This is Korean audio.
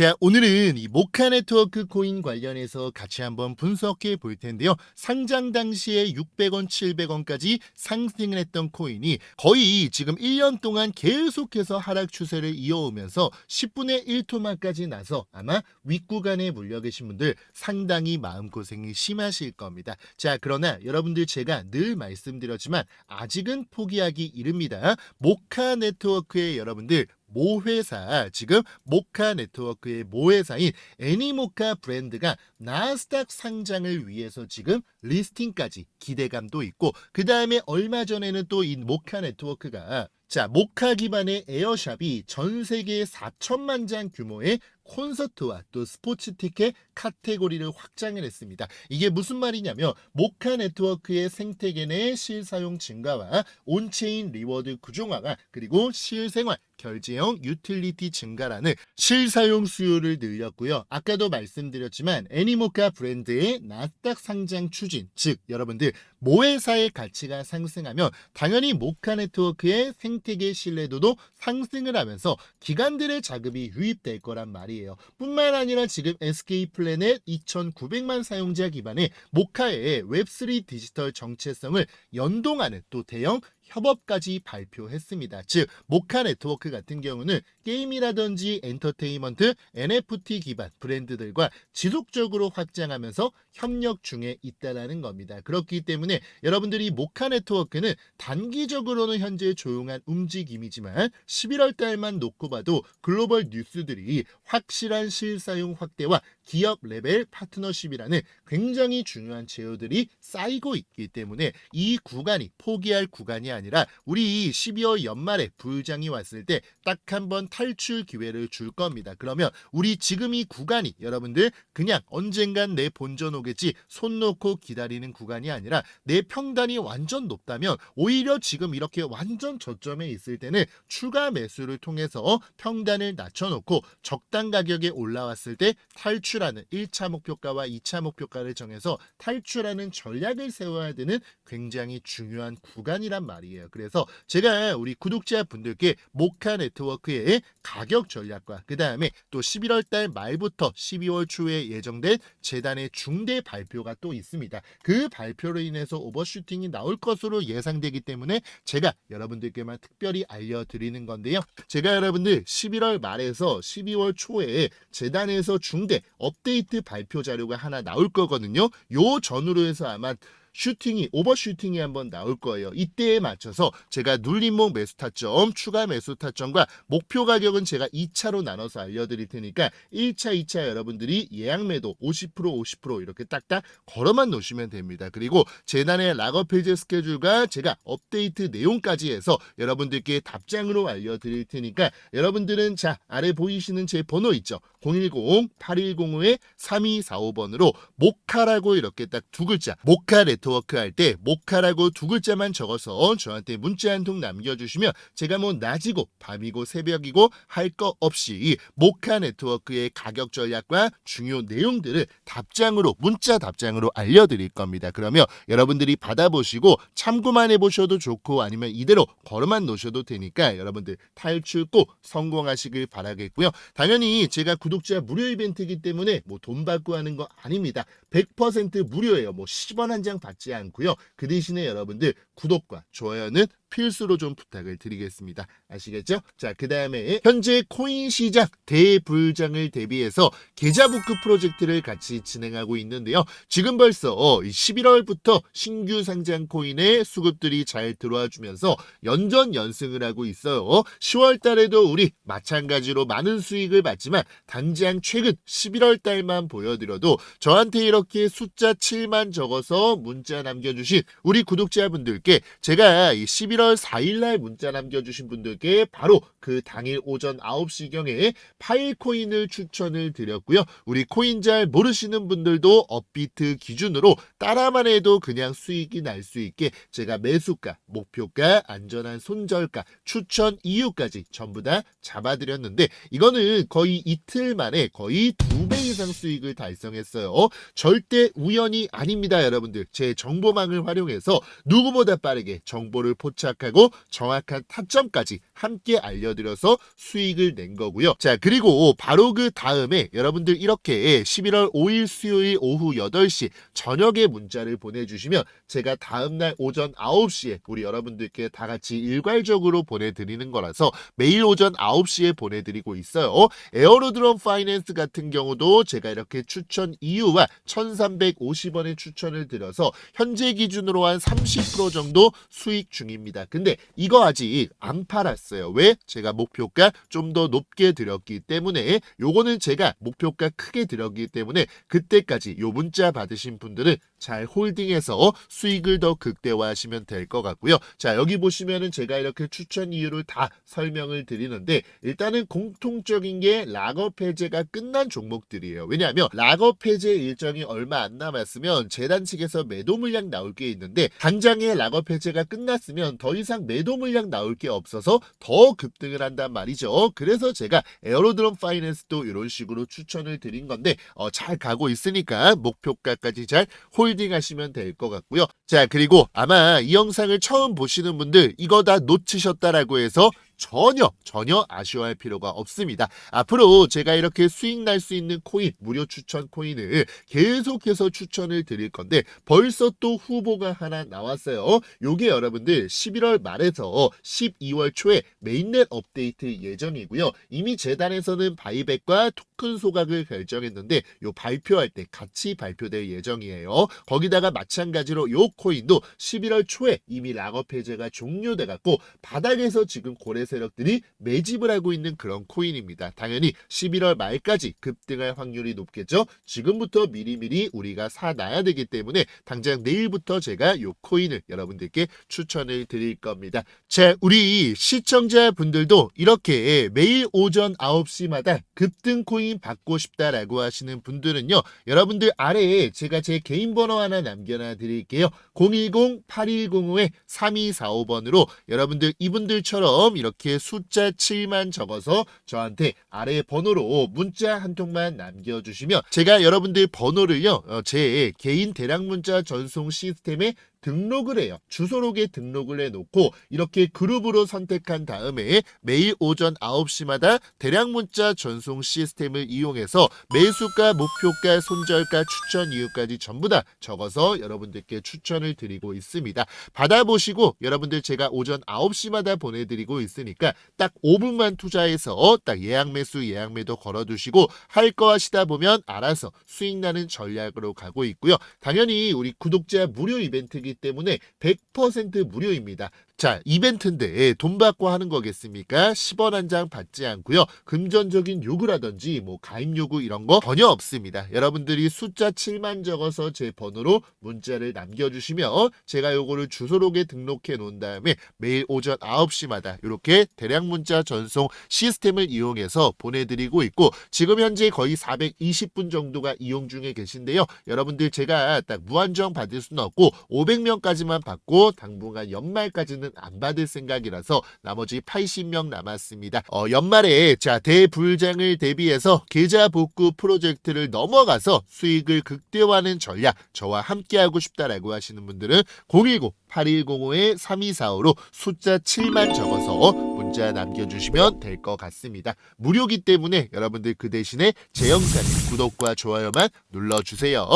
자, 오늘은 이 모카 네트워크 코인 관련해서 같이 한번 분석해 볼 텐데요. 상장 당시에 600원, 700원까지 상승을 했던 코인이 거의 지금 1년 동안 계속해서 하락 추세를 이어오면서 10분의 1토막까지 나서 아마 윗구간에 물려 계신 분들 상당히 마음고생이 심하실 겁니다. 자, 그러나 여러분들 제가 늘 말씀드렸지만 아직은 포기하기 이릅니다. 모카 네트워크의 여러분들 모회사 지금 모카 네트워크의 모회사인 애니모카 브랜드가 나스닥 상장을 위해서 지금 리스팅까지 기대감도 있고 그 다음에 얼마 전에는 또 이 모카 네트워크가 자 모카 기반의 에어샵이 전 세계 4천만 장 규모의 콘서트와 또 스포츠 티켓 카테고리를 확장을 했습니다. 이게 무슨 말이냐면 모카 네트워크의 생태계 내 실사용 증가와 온체인 리워드 구조화가 그리고 실생활 결제형 유틸리티 증가라는 실사용 수요를 늘렸고요. 아까도 말씀드렸지만 애니모카 브랜드의 나스닥 상장 추진, 즉 여러분들 모회사의 가치가 상승하면 당연히 모카 네트워크의 생태계 신뢰도도 상승을 하면서 기관들의 자금이 유입될 거란 말이에요. 뿐만 아니라 지금 SK 플래넷 2,900만 사용자 기반의 모카의 웹3 디지털 정체성을 연동하는 또 대형 협업까지 발표했습니다. 즉 모카 네트워크 같은 경우는 게임이라든지 엔터테인먼트, NFT 기반 브랜드들과 지속적으로 확장하면서 협력 중에 있다라는 겁니다. 그렇기 때문에 여러분들이 모카 네트워크는 단기적으로는 현재 조용한 움직임이지만 11월 달만 놓고 봐도 글로벌 뉴스들이 확실한 실사용 확대와 기업 레벨 파트너십이라는 굉장히 중요한 제휴들이 쌓이고 있기 때문에 이 구간이 포기할 구간이 아니라 우리 12월 연말에 부장이 왔을 때 딱 한 번 탈출 기회를 줄 겁니다. 그러면 우리 지금 이 구간이 여러분들 그냥 언젠간 내 본전 오겠지 손 놓고 기다리는 구간이 아니라 내 평단이 완전 높다면 오히려 지금 이렇게 완전 저점에 있을 때는 추가 매수를 통해서 평단을 낮춰놓고 적당 가격에 올라왔을 때 탈출 하는 1차 목표가와 2차 목표가를 정해서 탈출하는 전략을 세워야 되는 굉장히 중요한 구간이란 말이에요. 그래서 제가 우리 구독자 분들께 모카 네트워크의 가격 전략과 그 다음에 또 11월 달 말부터 12월 초에 예정된 재단의 중대 발표가 또 있습니다. 그 발표로 인해서 오버슈팅이 나올 것으로 예상되기 때문에 제가 여러분들께만 특별히 알려드리는 건데요. 제가 여러분들 11월 말에서 12월 초에 재단에서 중대 업데이트 발표 자료가 하나 나올 거거든요. 요 전후로 해서 아마 슈팅이 오버슈팅이 한번 나올 거예요. 이때에 맞춰서 제가 눌림목 매수 타점, 추가 매수 타점과 목표 가격은 제가 2차로 나눠서 알려드릴 테니까 1차, 2차 여러분들이 예약 매도 50% 50% 이렇게 딱딱 걸어만 놓으시면 됩니다. 그리고 재단의 락업 페이지 스케줄과 제가 업데이트 내용까지 해서 여러분들께 답장으로 알려드릴 테니까 여러분들은 자 아래 보이시는 제 번호 있죠. 010-8105-3245번으로 모카라고 이렇게 딱 두 글자 모카 네트워크 할 때 모카라고 두 글자만 적어서 저한테 문자 한 통 남겨주시면 제가 뭐 낮이고 밤이고 새벽이고 할 거 없이 모카 네트워크의 가격 전략과 중요 내용들을 답장으로 문자 답장으로 알려드릴 겁니다. 그러면 여러분들이 받아보시고 참고만 해보셔도 좋고 아니면 이대로 걸어만 놓으셔도 되니까 여러분들 탈출 꼭 성공하시길 바라겠고요. 당연히 제가 구독자 무료 이벤트이기 때문에 뭐 돈 받고 하는 거 아닙니다. 100% 무료예요. 뭐 10원 한장 받지 않고요. 그 대신에 여러분들 구독과 좋아요는 필수로 좀 부탁을 드리겠습니다. 아시겠죠? 자, 그 다음에 현재 코인 시장 대불장을 대비해서 계좌부크 프로젝트를 같이 진행하고 있는데요. 지금 벌써 11월부터 신규 상장 코인의 수급들이 잘 들어와 주면서 연전 연승을 하고 있어요. 10월 달에도 우리 마찬가지로 많은 수익을 봤지만 당장 최근 11월 달만 보여드려도 저한테 이렇게 숫자 7만 적어서 문자 남겨주신 우리 구독자분들께 제가 이 11월 4일날 문자 남겨주신 분들께 바로 그 당일 오전 9시경에 파일코인을 추천을 드렸고요. 우리 코인 잘 모르시는 분들도 업비트 기준으로 따라만 해도 그냥 수익이 날 수 있게 제가 매수가, 목표가, 안전한 손절가, 추천 이유까지 전부 다 잡아드렸는데 이거는 거의 이틀 만에 거의 두 배 이상 수익을 달성했어요. 절대 우연이 아닙니다, 여러분들. 제 정보망을 활용해서 누구보다 빠르게 정보를 포착 하고 정확한 타점까지 함께 알려드려서 수익을 낸 거고요. 자, 그리고 바로 그 다음에 여러분들 이렇게 11월 5일 수요일 오후 8시 저녁에 문자를 보내주시면 제가 다음날 오전 9시에 우리 여러분들께 다 같이 일괄적으로 보내드리는 거라서 매일 오전 9시에 보내드리고 있어요. 에어로드럼 파이낸스 같은 경우도 제가 이렇게 추천 이유와 1350원의 추천을 드려서 현재 기준으로 한 30% 정도 수익 중입니다. 근데 이거 아직 안 팔았어요. 왜? 제가 목표가 좀 더 높게 드렸기 때문에 요거는 제가 목표가 크게 드렸기 때문에 그때까지 요 문자 받으신 분들은 잘 홀딩해서 수익을 더 극대화하시면 될 것 같고요. 자, 여기 보시면은 제가 이렇게 추천 이유를 다 설명을 드리는데 일단은 공통적인 게 락업 해제가 끝난 종목들이에요. 왜냐하면 락업 해제 일정이 얼마 안 남았으면 재단 측에서 매도 물량 나올 게 있는데 당장에 락업 해제가 끝났으면 더 이상 매도 물량 나올 게 없어서 더 급등을 한단 말이죠. 그래서 제가 에어로드럼 파이낸스도 이런 식으로 추천을 드린 건데 어, 잘 가고 있으니까 목표가까지 잘 홀 딩하시면 될 것 같고요. 자 그리고 아마 이 영상을 처음 보시는 분들 이거 다 놓치셨다라고 해서 전혀 전혀 아쉬워할 필요가 없습니다. 앞으로 제가 이렇게 수익 날 수 있는 코인 무료 추천 코인을 계속해서 추천을 드릴 건데 벌써 또 후보가 하나 나왔어요. 요게 여러분들 11월 말에서 12월 초에 메인넷 업데이트 예정이고요. 이미 재단에서는 바이백과 토큰 소각을 결정했는데 요 발표할 때 같이 발표될 예정이에요. 거기다가 마찬가지로 요 코인도 11월 초에 이미 락업 해제가 종료돼 갖고 바닥에서 지금 고래 세력들이 매집을 하고 있는 그런 코인입니다. 당연히 11월 말까지 급등할 확률이 높겠죠. 지금부터 미리미리 우리가 사놔야 되기 때문에 당장 내일부터 제가 요 코인을 여러분들께 추천을 드릴 겁니다. 자, 우리 시청자분들도 이렇게 매일 오전 9시마다 급등 코인 받고 싶다라고 하시는 분들은요. 여러분들 아래에 제가 제 개인 번호 하나 남겨놔 드릴게요. 010-8105-3245번으로 여러분들 이분들처럼 이렇게 숫자 7만 적어서 저한테 아래 번호로 문자 한 통만 남겨주시면 제가 여러분들 번호를요 어, 제 개인 대량 문자 전송 시스템에 등록을 해요. 주소록에 등록을 해놓고 이렇게 그룹으로 선택한 다음에 매일 오전 9시마다 대량 문자 전송 시스템을 이용해서 매수가, 목표가, 손절가, 추천 이유까지 전부 다 적어서 여러분들께 추천을 드리고 있습니다. 받아보시고 여러분들 제가 오전 9시마다 보내드리고 있으니까 딱 5분만 투자해서 딱 예약 매수, 예약 매도 걸어두시고 할 거 하시다 보면 알아서 수익 나는 전략으로 가고 있고요. 당연히 우리 구독자 무료 이벤트이기 때문에 100% 무료입니다. 자, 이벤트인데 돈 받고 하는 거겠습니까? 10원 한 장 받지 않고요. 금전적인 요구라든지 뭐 가입 요구 이런 거 전혀 없습니다. 여러분들이 숫자 7만 적어서 제 번호로 문자를 남겨주시면 제가 요거를 주소록에 등록해 놓은 다음에 매일 오전 9시마다 이렇게 대량 문자 전송 시스템을 이용해서 보내드리고 있고 지금 현재 거의 420분 정도가 이용 중에 계신데요. 여러분들 제가 딱 무한정 받을 수는 없고 500명까지만 받고 당분간 연말까지는 안 받을 생각이라서 나머지 80명 남았습니다. 어, 연말에 자 대불장을 대비해서 계좌 복구 프로젝트를 넘어가서 수익을 극대화하는 전략 저와 함께하고 싶다라고 하시는 분들은 010 8105-3245로 숫자 7만 적어서 문자 남겨주시면 될 것 같습니다. 무료기 때문에 여러분들 그 대신에 제 영상 구독과 좋아요만 눌러주세요.